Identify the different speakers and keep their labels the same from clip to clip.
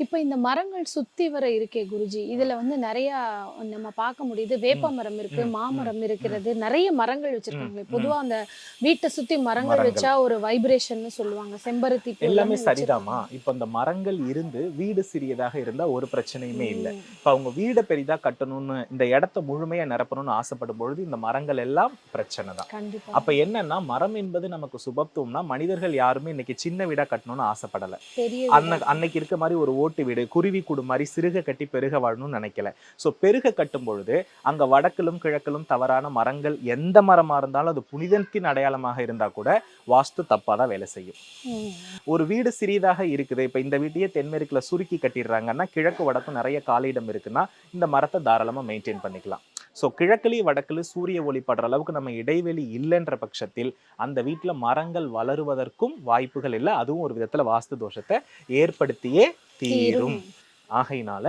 Speaker 1: இப்போ இந்த மரங்கள் சுத்தி வர இருக்கே குருஜி இதுல வந்து நிறைய நம்ம பார்க்க முடியுது. வேப்ப மரம் இருக்கு மாமரம் இருக்கிறது நிறைய மரங்கள் வச்சிருக்காங்களே
Speaker 2: ம்,
Speaker 1: பொதுவா அந்த வீட்டை சுத்தி மரங்கள். வச்சா ஒரு வைப்ரேஷன் சொல்லுவாங்க. செம்பருத்தி
Speaker 2: எல்லாமே சரிதாம்மா. இப்ப இந்த மரங்கள் இருந்து வீடு சிறியதாக இருந்தா ஒரு பிரச்சனையுமே இல்ல.
Speaker 1: வச்சிருக்காங்க.
Speaker 2: இப்ப அவங்க வீடை பெரிதா கட்டணும்னு இந்த இடத்த முழுமையா நிரப்பணும்னு ஆசைப்படும் பொழுது இந்த மரங்கள் எல்லாம் பிரச்சனை தான். அப்ப என்னன்னா மரம் என்பது நமக்கு சுபத்துவம்னா மனிதர்கள் யாருமே இன்னைக்கு சின்ன வீடா கட்டணும்னு ஆசைப்படல. அன்னைக்கு இருக்க மாதிரி ஒரு ஓட்டு வீடு குருவி கூடு மாதிரி சிறுக கட்டி பெருக வாழணும்னு நினைக்கல. சோ பெருக கட்டும் பொழுது அங்க வடக்கிலும் கிழக்கிலும் தவறான மரங்கள் எந்த மரமா இருந்தாலும் அது புனிதத்தின் அடையாளமாக இருந்தா கூட வாஸ்து தப்பாதான் வேலை செய்யும். ஒரு வீடு சிறியதாக இருக்குது. இப்ப இந்த வீட்டையே தென்மேற்குல சுருக்கி கட்டிடுறாங்கன்னா கிழக்கு வடக்கும் நிறைய காலியிடம் இருக்குன்னா இந்த மரத்தை தாராளமா மெயின்டைன் பண்ணிக்கலாம். ஸோ கிழக்குலேயும் வடக்குல சூரிய ஒளி படுற அளவுக்கு நம்ம இடைவெளி இல்லைன்ற பட்சத்தில் அந்த வீட்டுல மரங்கள் வளருவதற்கும் வாய்ப்புகள் இல்லை. அதுவும் ஒரு விதத்துல வாஸ்து தோஷத்தை ஏற்படுத்தியே தீரும். ஆகையினால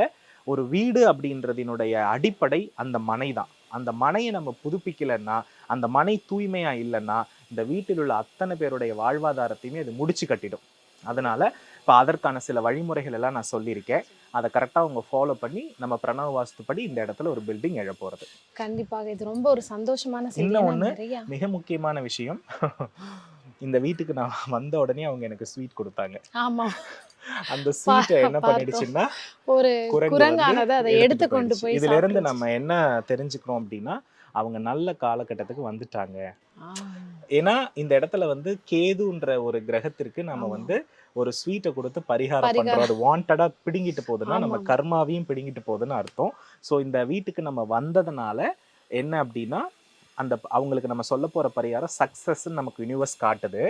Speaker 2: ஒரு வீடு அப்படின்றதினுடைய அடிப்படை அந்த மனை தான். அந்த மனையை நம்ம புதுப்பிக்கலைன்னா அந்த மனை தூய்மையா இல்லைன்னா இந்த வீட்டில் உள்ள அத்தனை பேருடைய வாழ்வாதாரத்தையுமே அது முடிச்சு கட்டிடும். அதனால இப்போ அதற்கான சில வழிமுறைகள் எல்லாம் நான் சொல்லியிருக்கேன் அதை கரெக்டாக அவங்க ஃபாலோ பண்ணி நம்ம பிரணவ வாஸ்துப்படி இந்த இடத்துல ஒரு பில்டிங் எழ போகிறது
Speaker 1: கண்டிப்பாக இது ரொம்ப ஒரு சந்தோஷமான
Speaker 2: இன்னும்
Speaker 1: நிறைய
Speaker 2: மிக முக்கியமான விஷயம் இந்த வீட்டுக்கு நான் வந்த உடனே அவங்க எனக்கு ஸ்வீட் கொடுத்தாங்க
Speaker 1: ஆமா
Speaker 2: அந்த ஸ்வீட்டை என்ன. பண்ணிடுச்சுன்னா
Speaker 1: ஒரு
Speaker 2: குரங்கு
Speaker 1: குரங்கானது அதை எடுத்து கொண்டு. போய்
Speaker 2: இதுல இருந்து. நம்ம என்ன தெரிஞ்சுக்கிறோம் அப்படின்னா அவங்க நல்ல காலகட்டத்துக்கு வந்துட்டாங்க. ஏன்னா இந்த இடத்துல வந்து கேதுன்ற ஒரு கிரகத்திற்கு நம்ம. வந்து ஒரு ஸ்வீட்டை கொடுத்து பரிகாரம். பண்றோம் அது வாண்டடா பிடுங்கிட்டு போகுதுன்னா நம்ம. கர்மாவையும் பிடுங்கிட்டு போகுதுன்னு அர்த்தம் சோ இந்த வீட்டுக்கு நம்ம வந்ததுனால என்ன அப்படின்னா அந்த அவங்களுக்கு நம்ம சொல்ல போற பரிகாரம் சக்சஸ் நமக்கு யூனிவர்ஸ் காட்டுது